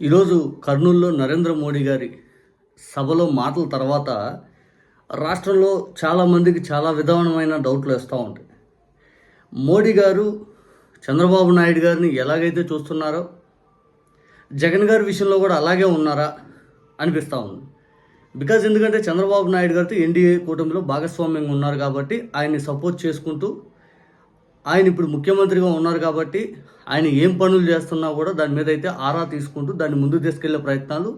ఈరోజు కర్నూలులో నరేంద్ర మోడీ గారి సభలో మాటల తర్వాత రాష్ట్రంలో చాలామందికి చాలా విధమైన డౌట్లు వేస్తూ ఉంటాయి. మోడీ గారు చంద్రబాబు నాయుడు గారిని ఎలాగైతే చూస్తున్నారో జగన్ గారి విషయంలో కూడా అలాగే ఉన్నారా అనిపిస్తూ ఉంది. బికాజ్ ఎందుకంటే చంద్రబాబు నాయుడు గారితో ఎన్డీఏ కూటమిలో భాగస్వామ్యంగా ఉన్నారు కాబట్టి ఆయన్ని సపోర్ట్ చేసుకుంటూ ఆయన ఇప్పుడు ముఖ్యమంత్రిగా ఉన్నారు కాబట్టి ఆయన ఏం పనులు చేస్తున్నా కూడా దాని మీద అయితే ఆరా తీసుకుంటూ దాన్ని ముందుకు తీసుకెళ్ళే ప్రయత్నాలు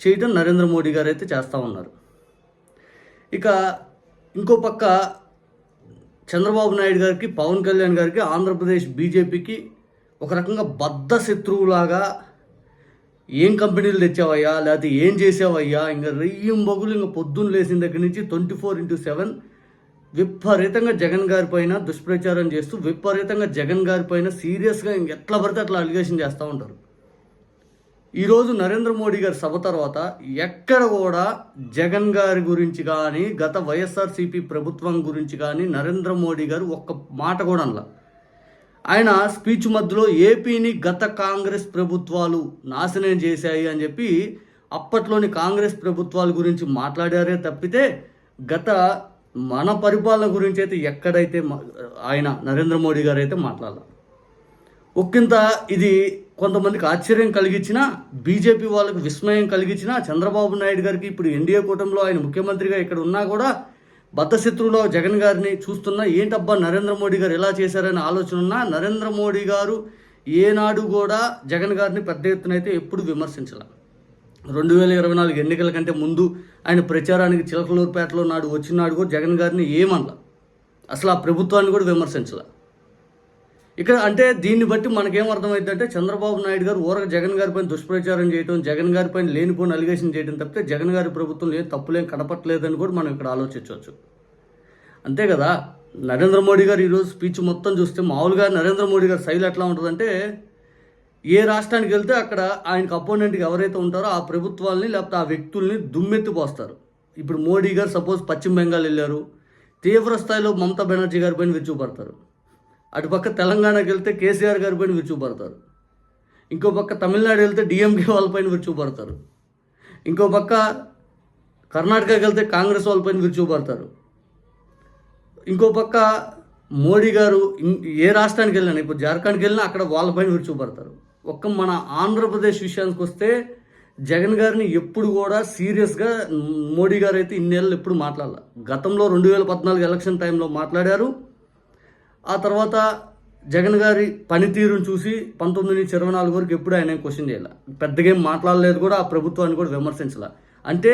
చేయడం నరేంద్ర మోడీ గారు అయితే చేస్తూ ఉన్నారు. ఇక ఇంకో పక్క చంద్రబాబు నాయుడు గారికి పవన్ కళ్యాణ్ గారికి ఆంధ్రప్రదేశ్ బీజేపీకి ఒక రకంగా బద్ధ శత్రువులాగా ఏం కంపెనీలు తెచ్చావయ్యా? లేకపోతే ఏం చేసావయ్యా? ఇంకా రెయ్యం బొగులు ఇంకా పొద్దున్న లేచిన దగ్గర నుంచి ట్వంటీ ఫోర్ ఇంటూ సెవెన్ విపరీతంగా జగన్ గారి పైన దుష్ప్రచారం చేస్తూ విపరీతంగా జగన్ గారి పైన సీరియస్గా ఇంక ఎట్లా పడితే అట్లా అలిగేషన్ చేస్తూ ఉంటారు. ఈరోజు నరేంద్ర మోడీ గారి సభ తర్వాత ఎక్కడ కూడా జగన్ గారి గురించి కానీ గత వైఎస్ఆర్సీపీ ప్రభుత్వం గురించి కానీ నరేంద్ర మోడీ గారు ఒక్క మాట కూడా అనలా. ఆయన స్పీచ్ మధ్యలో ఏపీని గత కాంగ్రెస్ ప్రభుత్వాలు నాశనం చేశాయి అని చెప్పి అప్పట్లోని కాంగ్రెస్ ప్రభుత్వాల గురించి మాట్లాడారే తప్పితే గత మన పరిపాలన గురించి అయితే ఎక్కడైతే ఆయన నరేంద్ర మోడీ గారు అయితే మాట్లాడాల. ఒక్కింత ఇది కొంతమందికి ఆశ్చర్యం కలిగించిన బీజేపీ వాళ్ళకు విస్మయం కలిగించిన చంద్రబాబు నాయుడు గారికి ఇప్పుడు ఎన్డీఏ కూటమిలో ఆయన ముఖ్యమంత్రిగా ఇక్కడ ఉన్నా కూడా బద్ధశత్రువులో జగన్ గారిని చూస్తున్నా ఏంటబ్బా నరేంద్ర మోడీ గారు ఎలా చేశారనే ఆలోచన ఉన్నా నరేంద్ర మోడీ గారు ఏనాడు కూడా జగన్ గారిని పెద్ద ఎత్తున అయితే ఎప్పుడు విమర్శించాల. రెండు వేల ఇరవై నాలుగు ఎన్నికల కంటే ముందు ఆయన ప్రచారానికి చిలకలూరుపేటలో నాడు వచ్చినాడు కూడా జగన్ గారిని ఏమనలా. అసలు ఆ ప్రభుత్వాన్ని కూడా విమర్శించాల. ఇక్కడ అంటే దీన్ని బట్టి మనకేమర్థమైందంటే చంద్రబాబు నాయుడు గారు ఊరక జగన్ గారిపైన దుష్ప్రచారం చేయడం జగన్ గారిపైన లేనిపోయిన అలిగేషన్ చేయడం తప్పితే జగన్ గారి ప్రభుత్వం ఏం తప్పులేం కనపట్లేదని కూడా మనం ఇక్కడ ఆలోచించవచ్చు. అంతే కదా? నరేంద్ర మోడీ గారు ఈరోజు స్పీచ్ మొత్తం చూస్తే మామూలుగా నరేంద్ర మోడీ గారి శైలి ఎట్లా ఉంటుందంటే ఏ రాష్ట్రానికి వెళ్తే అక్కడ ఆయనకు అపోనెంట్కి ఎవరైతే ఉంటారో ఆ ప్రభుత్వాల్ని లేకపోతే ఆ వ్యక్తుల్ని దుమ్మెత్తిపోస్తారు ఇప్పుడు మోడీ గారు సపోజ్ పశ్చిమ బెంగాల్ వెళ్ళారు. తీవ్ర స్థాయిలో మమతా బెనర్జీ గారి పైన విరుచుపడతారు అటుపక్క తెలంగాణకి వెళ్తే కేసీఆర్ గారి పైన విరుచుపడతారు ఇంకో పక్క తమిళనాడు వెళ్తే డిఎంకే వాళ్ళపైన విరుచుపడతారు ఇంకో పక్క కర్ణాటకకి వెళ్తే కాంగ్రెస్ వాళ్ళపైన విరుచుపడతారు ఇంకో పక్క మోడీ గారు ఏ రాష్ట్రానికి వెళ్ళినా ఇప్పుడు జార్ఖండ్కి వెళ్ళినా అక్కడ వాళ్ళపైన విరుచుపడతారు ఒక్క మన ఆంధ్రప్రదేశ్ విషయానికి వస్తే జగన్ గారిని ఎప్పుడు కూడా సీరియస్గా మోడీ గారు అయితే ఇన్నేళ్ళు ఎప్పుడు మాట్లాడాల. గతంలో రెండు వేల పద్నాలుగు ఎలక్షన్ టైంలో మాట్లాడారు. ఆ తర్వాత జగన్ గారి పనితీరును చూసి పంతొమ్మిది నుంచి ఇరవై నాలుగు వరకు ఎప్పుడు ఆయన క్వశ్చన్ చేయాలి. పెద్దగా ఏం మాట్లాడలేదు కూడా ఆ ప్రభుత్వాన్ని కూడా విమర్శించాల. అంటే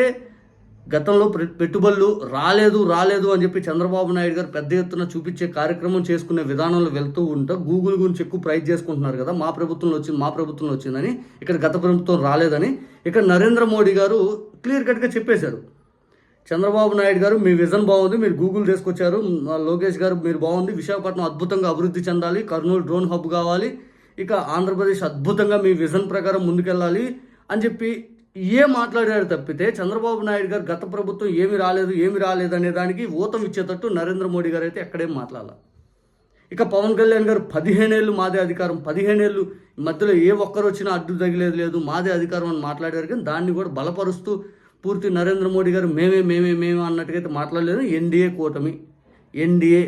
గతంలో పె- పెట్టుబడులు రాలేదు రాలేదు అని చెప్పి చంద్రబాబు నాయుడు గారు పెద్ద ఎత్తున చూపించే కార్యక్రమం చేసుకునే విధానంలో వెళ్తూ ఉంటా గూగుల్ గురించి ఎక్కువ ప్రైజ్ చేసుకుంటున్నారు కదా మా ప్రభుత్వంలో వచ్చింది మా ప్రభుత్వంలో వచ్చిందని ఇక్కడ గత ప్రభుత్వం రాలేదని ఇక్కడ నరేంద్ర మోడీ గారు క్లియర్ కట్గా చెప్పేశారు. చంద్రబాబు నాయుడు గారు మీ విజన్ బాగుంది మీరు గూగుల్ తీసుకొచ్చారు లోకేష్ గారు మీరు బాగుంది విశాఖపట్నం అద్భుతంగా అభివృద్ధి చెందాలి కర్నూలు డ్రోన్ హబ్ కావాలి ఇక ఆంధ్రప్రదేశ్ అద్భుతంగా మీ విజన్ ప్రకారం ముందుకెళ్ళాలి అని చెప్పి ఏ మాట్లాడారు తప్పితే చంద్రబాబు నాయుడు గారు గత ప్రభుత్వం ఏమి రాలేదు ఏమి రాలేదు అనే దానికి ఊతం ఇచ్చేటట్టు నరేంద్ర మోడీ గారు అయితే ఎక్కడేం మాట్లాడాల. ఇక పవన్ కళ్యాణ్ గారు పదిహేనేళ్ళు మాదే అధికారం పదిహేనేళ్ళు మధ్యలో ఏ ఒక్కరు వచ్చినా అడ్డు తగిలేదు లేదు మాదే అధికారం అని మాట్లాడారు. కానీ దాన్ని కూడా బలపరుస్తూ పూర్తి నరేంద్ర మోడీ గారు మేమే మేమే మేమే అన్నట్టుగా అయితే మాట్లాడలేదు. ఎన్డీఏ కూటమి ఎన్డీఏ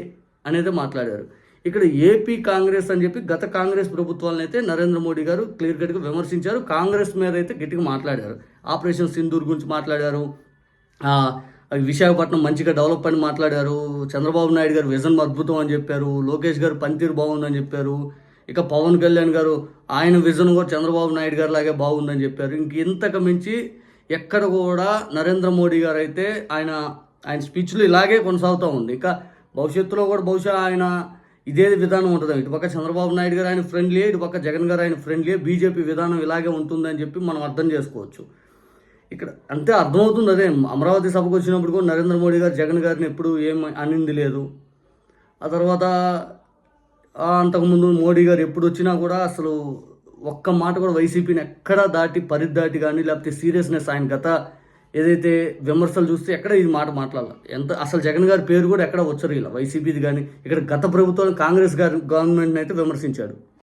అనేది మాట్లాడారు. ఇక్కడ ఏపీ కాంగ్రెస్ అని చెప్పి గత కాంగ్రెస్ ప్రభుత్వాలను అయితే నరేంద్ర మోడీ గారు క్లియర్ కట్గా విమర్శించారు. కాంగ్రెస్ మీద అయితే గట్టిగా మాట్లాడారు. ఆపరేషన్ సింధూర్ గురించి మాట్లాడారు. విశాఖపట్నం మంచిగా డెవలప్ అని మాట్లాడారు. చంద్రబాబు నాయుడు గారు విజన్ అద్భుతం అని చెప్పారు. లోకేష్ గారు పనితీరు బాగుందని చెప్పారు. ఇక పవన్ కళ్యాణ్ గారు ఆయన విజన్ కూడా చంద్రబాబు నాయుడు గారు లాగే బాగుందని చెప్పారు. ఇంక ఇంతకు మించి ఎక్కడ కూడా నరేంద్ర మోడీ గారు అయితే ఆయన ఆయన స్పీచ్లు ఇలాగే కొనసాగుతూ ఉంది. ఇక భవిష్యత్తులో కూడా బహుశా ఆయన ఇదే విధానం ఉంటుంది. ఇటుపక్క చంద్రబాబు నాయుడు గారు ఆయన ఫ్రెండ్లీ ఇటుపక్క జగన్ గారు ఆయన ఫ్రెండ్లీ బీజేపీ విధానం ఇలాగే ఉంటుందని చెప్పి మనం అర్థం చేసుకోవచ్చు. ఇక్కడ అంతే అర్థమవుతుంది అదే అమరావతి సభకు వచ్చినప్పుడు కూడా నరేంద్ర మోడీ గారు జగన్ గారిని ఎప్పుడు ఏం అనింది లేదు. ఆ తర్వాత అంతకుముందు మోడీ గారు ఎప్పుడు వచ్చినా కూడా అసలు ఒక్క మాట కూడా వైసీపీని ఎక్కడా దాటి పరిదాటి కానీ లేకపోతే సీరియస్నెస్ ఆయన గత ఏదైతే విమర్శలు చూస్తే ఎక్కడ ఇది మాట మాట్లాడాలి? ఎంత అసలు జగన్ గారి పేరు కూడా ఎక్కడ వచ్చరు ఇలా? వైసీపీది కానీ ఇక్కడ గత ప్రభుత్వం కాంగ్రెస్ గారి గవర్నమెంట్ని అయితే విమర్శించాడు